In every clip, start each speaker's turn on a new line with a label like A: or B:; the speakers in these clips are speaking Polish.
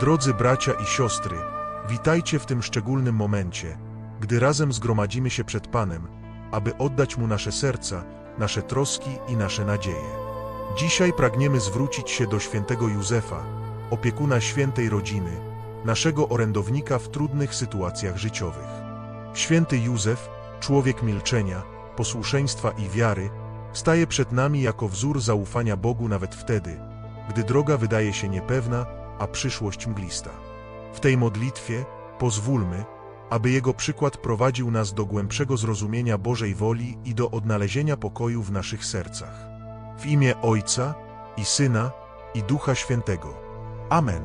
A: Drodzy bracia i siostry, witajcie w tym szczególnym momencie, gdy razem zgromadzimy się przed Panem, aby oddać Mu nasze serca, nasze troski i nasze nadzieje. Dzisiaj pragniemy zwrócić się do świętego Józefa, opiekuna świętej rodziny, naszego orędownika w trudnych sytuacjach życiowych. Święty Józef, człowiek milczenia, posłuszeństwa i wiary, staje przed nami jako wzór zaufania Bogu nawet wtedy, gdy droga wydaje się niepewna, a przyszłość mglista. W tej modlitwie pozwólmy, aby Jego przykład prowadził nas do głębszego zrozumienia Bożej woli i do odnalezienia pokoju w naszych sercach. W imię Ojca i Syna i Ducha Świętego. Amen.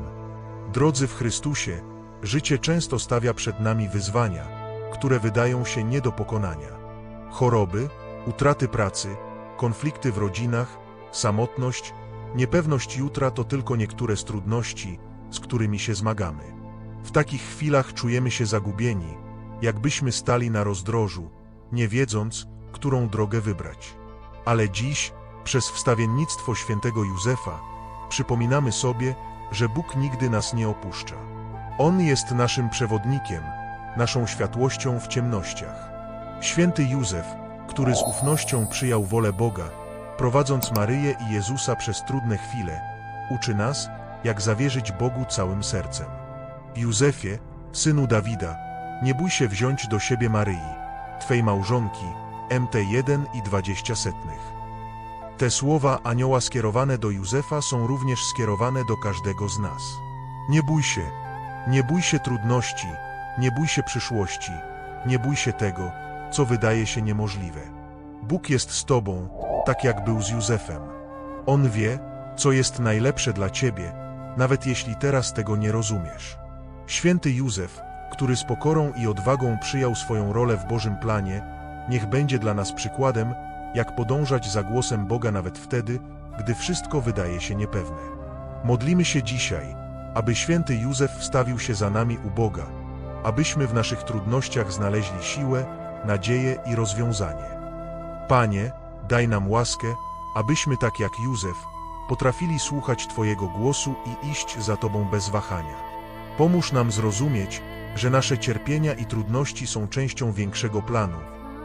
A: Drodzy w Chrystusie, życie często stawia przed nami wyzwania, które wydają się nie do pokonania. Choroby, utraty pracy, konflikty w rodzinach, samotność, niepewność jutra to tylko niektóre z trudności, z którymi się zmagamy. W takich chwilach czujemy się zagubieni, jakbyśmy stali na rozdrożu, nie wiedząc, którą drogę wybrać. Ale dziś, przez wstawiennictwo świętego Józefa, przypominamy sobie, że Bóg nigdy nas nie opuszcza. On jest naszym przewodnikiem, naszą światłością w ciemnościach. Święty Józef, który z ufnością przyjął wolę Boga, prowadząc Maryję i Jezusa przez trudne chwile, uczy nas, jak zawierzyć Bogu całym sercem. Józefie, synu Dawida, nie bój się wziąć do siebie Maryi, Twej małżonki, MT1 i 20 setnych. Te słowa anioła skierowane do Józefa są również skierowane do każdego z nas. Nie bój się, nie bój się trudności, nie bój się przyszłości, nie bój się tego, co wydaje się niemożliwe. Bóg jest z Tobą, tak jak był z Józefem. On wie, co jest najlepsze dla Ciebie, nawet jeśli teraz tego nie rozumiesz. Święty Józef, który z pokorą i odwagą przyjął swoją rolę w Bożym planie, niech będzie dla nas przykładem, jak podążać za głosem Boga nawet wtedy, gdy wszystko wydaje się niepewne. Modlimy się dzisiaj, aby święty Józef wstawił się za nami u Boga, abyśmy w naszych trudnościach znaleźli siłę, nadzieję i rozwiązanie. Panie, daj nam łaskę, abyśmy tak jak Józef potrafili słuchać Twojego głosu i iść za Tobą bez wahania. Pomóż nam zrozumieć, że nasze cierpienia i trudności są częścią większego planu,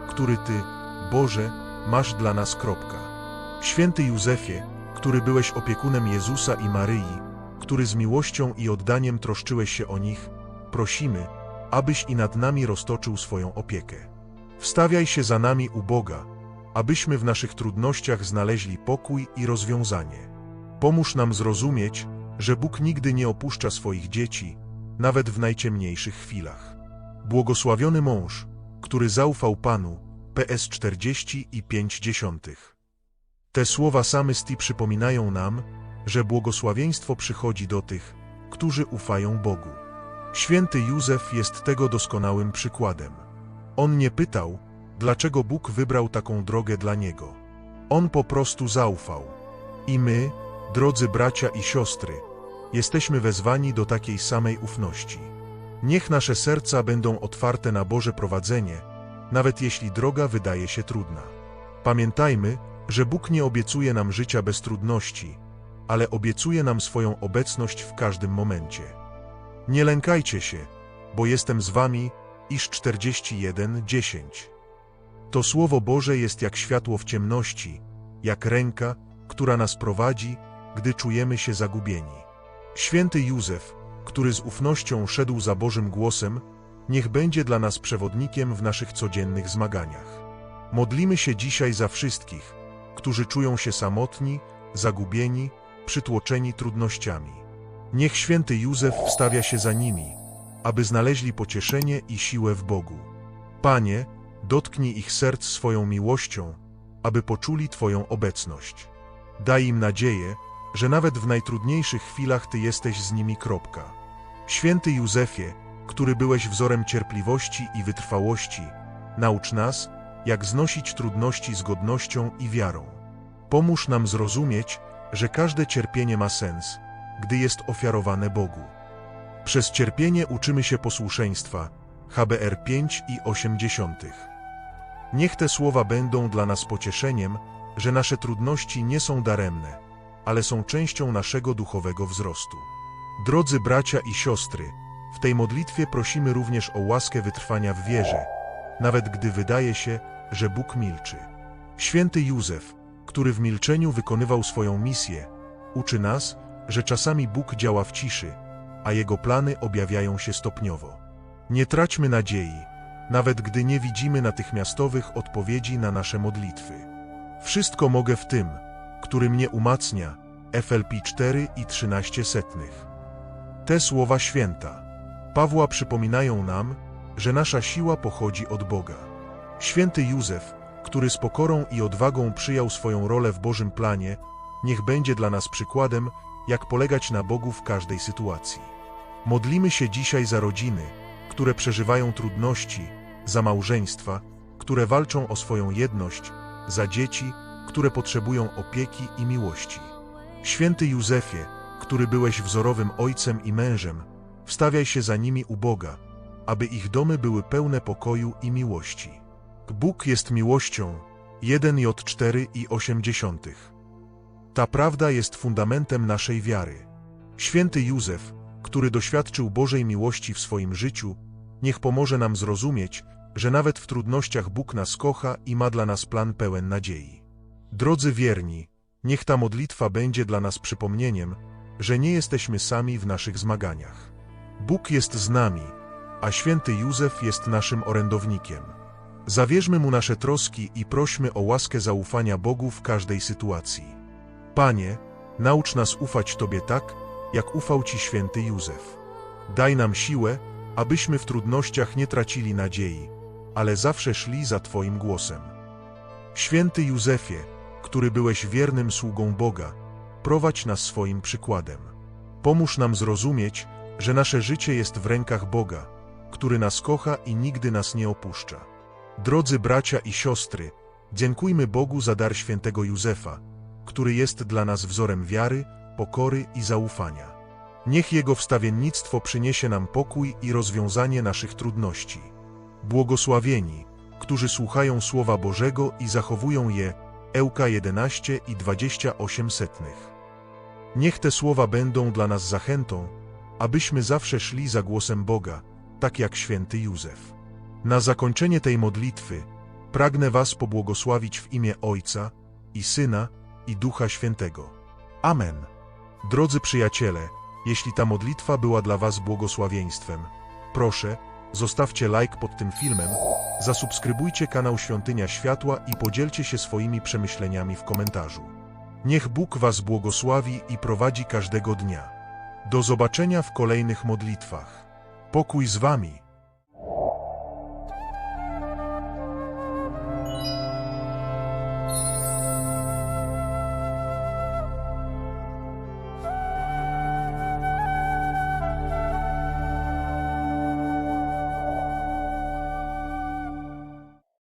A: który Ty, Boże, masz dla nas. Kropka. Święty Józefie, który byłeś opiekunem Jezusa i Maryi, który z miłością i oddaniem troszczyłeś się o nich, prosimy, abyś i nad nami roztoczył swoją opiekę. Wstawiaj się za nami u Boga, abyśmy w naszych trudnościach znaleźli pokój i rozwiązanie. Pomóż nam zrozumieć, że Bóg nigdy nie opuszcza swoich dzieci, nawet w najciemniejszych chwilach. Błogosławiony mąż, który zaufał Panu, PS 40 i 5 dziesiątych. Te słowa samysty przypominają nam, że błogosławieństwo przychodzi do tych, którzy ufają Bogu. Święty Józef jest tego doskonałym przykładem. On nie pytał, dlaczego Bóg wybrał taką drogę dla niego. On po prostu zaufał. I my, drodzy bracia i siostry, jesteśmy wezwani do takiej samej ufności. Niech nasze serca będą otwarte na Boże prowadzenie, nawet jeśli droga wydaje się trudna. Pamiętajmy, że Bóg nie obiecuje nam życia bez trudności, ale obiecuje nam swoją obecność w każdym momencie. Nie lękajcie się, bo jestem z wami, iż 41:10. To Słowo Boże jest jak światło w ciemności, jak ręka, która nas prowadzi, gdy czujemy się zagubieni. Święty Józef, który z ufnością szedł za Bożym głosem, niech będzie dla nas przewodnikiem w naszych codziennych zmaganiach. Modlimy się dzisiaj za wszystkich, którzy czują się samotni, zagubieni, przytłoczeni trudnościami. Niech święty Józef wstawia się za nimi, aby znaleźli pocieszenie i siłę w Bogu. Panie, dotknij ich serc swoją miłością, aby poczuli Twoją obecność. Daj im nadzieję, że nawet w najtrudniejszych chwilach Ty jesteś z nimi. Kropka. Święty Józefie, który byłeś wzorem cierpliwości i wytrwałości, naucz nas, jak znosić trudności z godnością i wiarą. Pomóż nam zrozumieć, że każde cierpienie ma sens, gdy jest ofiarowane Bogu. Przez cierpienie uczymy się posłuszeństwa. HBR 5 i 80. Niech te słowa będą dla nas pocieszeniem, że nasze trudności nie są daremne, ale są częścią naszego duchowego wzrostu. Drodzy bracia i siostry, w tej modlitwie prosimy również o łaskę wytrwania w wierze, nawet gdy wydaje się, że Bóg milczy. Święty Józef, który w milczeniu wykonywał swoją misję, uczy nas, że czasami Bóg działa w ciszy, a Jego plany objawiają się stopniowo. Nie traćmy nadziei, nawet gdy nie widzimy natychmiastowych odpowiedzi na nasze modlitwy. Wszystko mogę w tym, który mnie umacnia. FLP 4 i 13 setnych. Te słowa święta Pawła przypominają nam, że nasza siła pochodzi od Boga. Święty Józef, który z pokorą i odwagą przyjął swoją rolę w Bożym planie, niech będzie dla nas przykładem, jak polegać na Bogu w każdej sytuacji. Modlimy się dzisiaj za rodziny, które przeżywają trudności, za małżeństwa, które walczą o swoją jedność, za dzieci, które potrzebują opieki i miłości. Święty Józefie, który byłeś wzorowym ojcem i mężem, wstawiaj się za nimi u Boga, aby ich domy były pełne pokoju i miłości. Bóg jest miłością. 1 J 4 i 80. Ta prawda jest fundamentem naszej wiary. Święty Józef, który doświadczył Bożej miłości w swoim życiu, niech pomoże nam zrozumieć, że nawet w trudnościach Bóg nas kocha i ma dla nas plan pełen nadziei. Drodzy wierni, niech ta modlitwa będzie dla nas przypomnieniem, że nie jesteśmy sami w naszych zmaganiach. Bóg jest z nami, a święty Józef jest naszym orędownikiem. Zawierzmy mu nasze troski i prośmy o łaskę zaufania Bogu w każdej sytuacji. Panie, naucz nas ufać Tobie tak, jak ufał Ci święty Józef. Daj nam siłę, abyśmy w trudnościach nie tracili nadziei, ale zawsze szli za Twoim głosem. Święty Józefie, który byłeś wiernym sługą Boga, prowadź nas swoim przykładem. Pomóż nam zrozumieć, że nasze życie jest w rękach Boga, który nas kocha i nigdy nas nie opuszcza. Drodzy bracia i siostry, dziękujmy Bogu za dar świętego Józefa, który jest dla nas wzorem wiary, pokory i zaufania. Niech Jego wstawiennictwo przyniesie nam pokój i rozwiązanie naszych trudności. Błogosławieni, którzy słuchają Słowa Bożego i zachowują je, Ełka 11 i 28 setnych. Niech te słowa będą dla nas zachętą, abyśmy zawsze szli za głosem Boga, tak jak święty Józef. Na zakończenie tej modlitwy pragnę Was pobłogosławić w imię Ojca i Syna i Ducha Świętego. Amen. Drodzy przyjaciele, jeśli ta modlitwa była dla Was błogosławieństwem, proszę, zostawcie like pod tym filmem, zasubskrybujcie kanał Świątynia Światła i podzielcie się swoimi przemyśleniami w komentarzu. Niech Bóg Was błogosławi i prowadzi każdego dnia. Do zobaczenia w kolejnych modlitwach. Pokój z Wami.